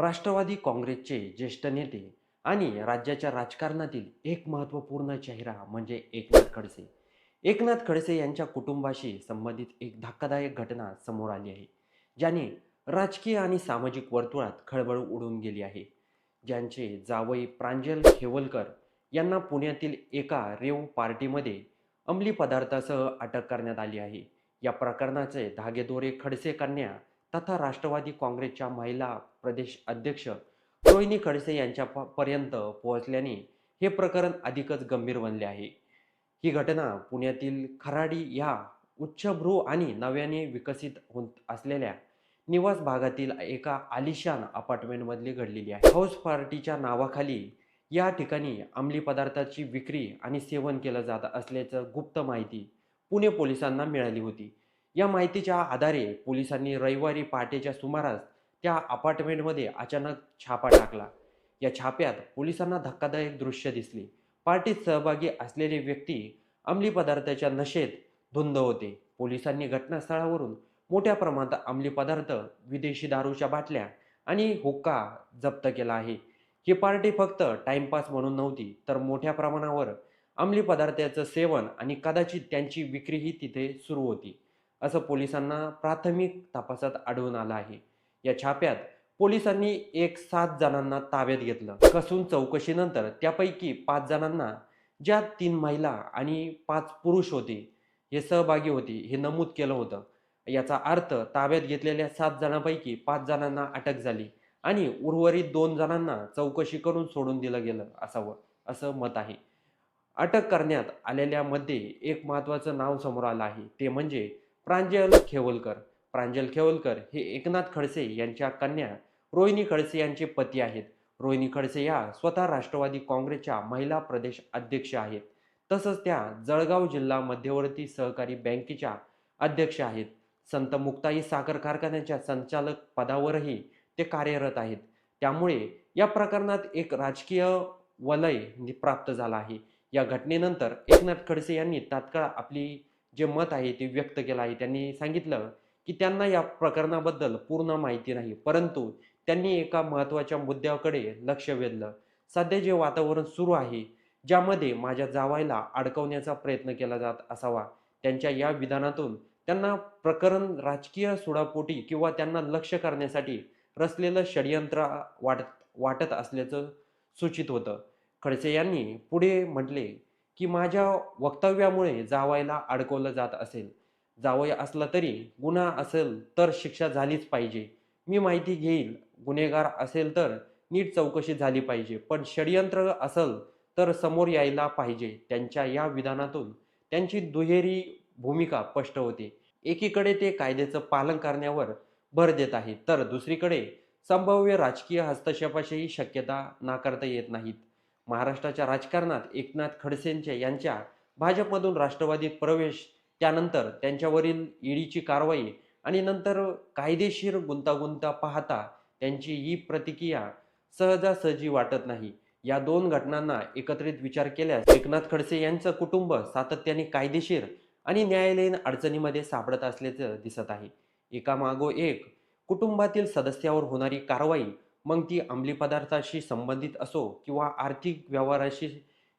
राष्ट्रवादी काँग्रेसचे ज्येष्ठ नेते आणि राज्याच्या राजकारणातील एक महत्त्वपूर्ण चेहरा म्हणजे एकनाथ खडसे. एकनाथ खडसे यांच्या कुटुंबाशी संबंधित एक धक्कादायक घटना समोर आली आहे ज्याने राजकीय आणि सामाजिक वर्तुळात खळबळ उडून गेली आहे. ज्यांचे जावई प्रांजल खेवलकर यांना पुण्यातील एका रेव पार्टीमध्ये अंमली पदार्थासह अटक करण्यात आली आहे. या प्रकरणाचे धागेदोरे खडसे कन्या तथा राष्ट्रवादी काँग्रेसच्या महिला प्रदेश अध्यक्ष रोहिणी खडसे यांच्या पर्यंत पोहोचल्याने हे प्रकरण अधिकच गंभीर बनले आहे. ही घटना पुण्यातील खराडी या उच्चभ्रू आणि नव्याने विकसित होत असलेल्या निवास भागातील एका आलिशान अपार्टमेंटमधली घडलेली आहे. हाऊस पार्टीच्या नावाखाली या ठिकाणी अंमली पदार्थाची विक्री आणि सेवन केलं जात असल्याचं गुप्त माहिती पुणे पोलिसांना मिळाली होती. या माहितीच्या आधारे पोलिसांनी रविवारी पहाटेच्या सुमारास त्या अपार्टमेंटमध्ये अचानक छापा टाकला. या छाप्यात पोलिसांना धक्कादायक दृश्य दिसली. पार्टीत सहभागी असलेले व्यक्ती अंमली पदार्थाच्या नशेत धुंद होते. पोलिसांनी घटनास्थळावरून मोठ्या प्रमाणात अंमली पदार्थ विदेशी दारूच्या बाटल्या आणि हुक्का जप्त केला आहे. ही पार्टी फक्त टाइमपास म्हणून नव्हती तर मोठ्या प्रमाणावर अंमली पदार्थाचं सेवन आणि कदाचित त्यांची विक्रीही तिथे सुरू होती असं पोलिसांना प्राथमिक तपासात आढळून आलं आहे. या छाप्यात पोलिसांनी एक सात जणांना ताब्यात घेतलं. कसून चौकशीनंतर त्यापैकी पाच जणांना ज्या तीन महिला आणि पाच पुरुष होते हे सहभागी होते हे नमूद केलं होतं. याचा अर्थ ताब्यात घेतलेल्या सात जणांपैकी पाच जणांना अटक झाली आणि उर्वरित दोन जणांना चौकशी करून सोडून दिलं गेलं असावं असं मत आहे. अटक करण्यात आलेल्यामध्ये एक महत्त्वाचं नाव समोर आलं आहे ते म्हणजे प्रांजल खेवलकर. प्रांजल खेवलकर हे एकनाथ खडसे यांच्या कन्या रोहिणी खडसे यांचे पती आहेत. रोहिणी खडसे या स्वतः राष्ट्रवादी काँग्रेसच्या महिला प्रदेश अध्यक्ष आहेत. तसंच त्या जळगाव जिल्हा मध्यवर्ती सहकारी बँकेच्या अध्यक्ष आहेत. संत मुक्ताई साखर कारखान्याच्या संचालक पदावरही ते कार्यरत आहेत. त्यामुळे या प्रकरणात एक राजकीय वलय प्राप्त झाला आहे. या घटनेनंतर एकनाथ खडसे यांनी तात्काळ आपली जे मत आहे ते व्यक्त केलं आहे. त्यांनी सांगितलं की त्यांना या प्रकरणाबद्दल पूर्ण माहिती नाही. परंतु त्यांनी एका महत्त्वाच्या मुद्द्याकडे लक्ष वेधलं. सध्या जे वातावरण सुरू आहे ज्यामध्ये माझ्या जावायला अडकवण्याचा प्रयत्न केला जात असावा त्यांच्या या विधानातून त्यांना प्रकरण राजकीय सुडापोटी किंवा त्यांना लक्ष करण्यासाठी रचलेलं षडयंत्र वाटत वाटत असल्याचं सूचित होतं. खडसे यांनी पुढे म्हटले की माझ्या वक्तव्यामुळे जावायला अडकवलं जात असेल. जावई असला तरी गुन्हा असेल तर शिक्षा झालीच पाहिजे. मी माहिती घेईल गुन्हेगार असेल तर नीट चौकशी झाली पाहिजे. पण षडयंत्र असेल तर समोर यायला पाहिजे. त्यांच्या या विधानातून त्यांची दुहेरी भूमिका स्पष्ट होते. एकीकडे ते कायद्याचं पालन करण्यावर भर देत आहेत तर दुसरीकडे संभाव्य राजकीय हस्तक्षेपाचीही शक्यता नाकारता येत नाहीत. महाराष्ट्राच्या राजकारणात एकनाथ खडसेंचे यांच्या भाजपमधून राष्ट्रवादीत प्रवेश त्यानंतर त्यांच्यावरील ईडीची कारवाई आणि नंतर कायदेशीर गुंतागुंता पाहता त्यांची ही प्रतिक्रिया सहजासहजी वाटत नाही. या दोन घटनांना एकत्रित विचार केल्यास एकनाथ खडसे यांचं कुटुंब सातत्याने कायदेशीर आणि न्यायालयीन अडचणीमध्ये सापडत असल्याचं दिसत आहे. एकामागो एक कुटुंबातील सदस्यावर होणारी कारवाई मग ती अंमली पदार्थाशी संबंधित असो किंवा आर्थिक व्यवहाराशी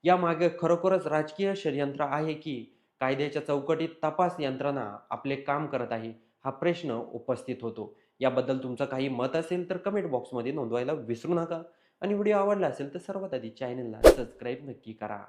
यामागे खरोखरच राजकीय षडयंत्र आहे की कायद्याच्या चौकटीत तपास यंत्रणा आपले काम करत आहे हा प्रश्न उपस्थित होतो. याबद्दल तुमचं काही मत असेल तर कमेंट बॉक्समध्ये नोंदवायला विसरू नका. आणि व्हिडिओ आवडला असेल तर सर्वात आधी चॅनलला सबस्क्राईब नक्की करा.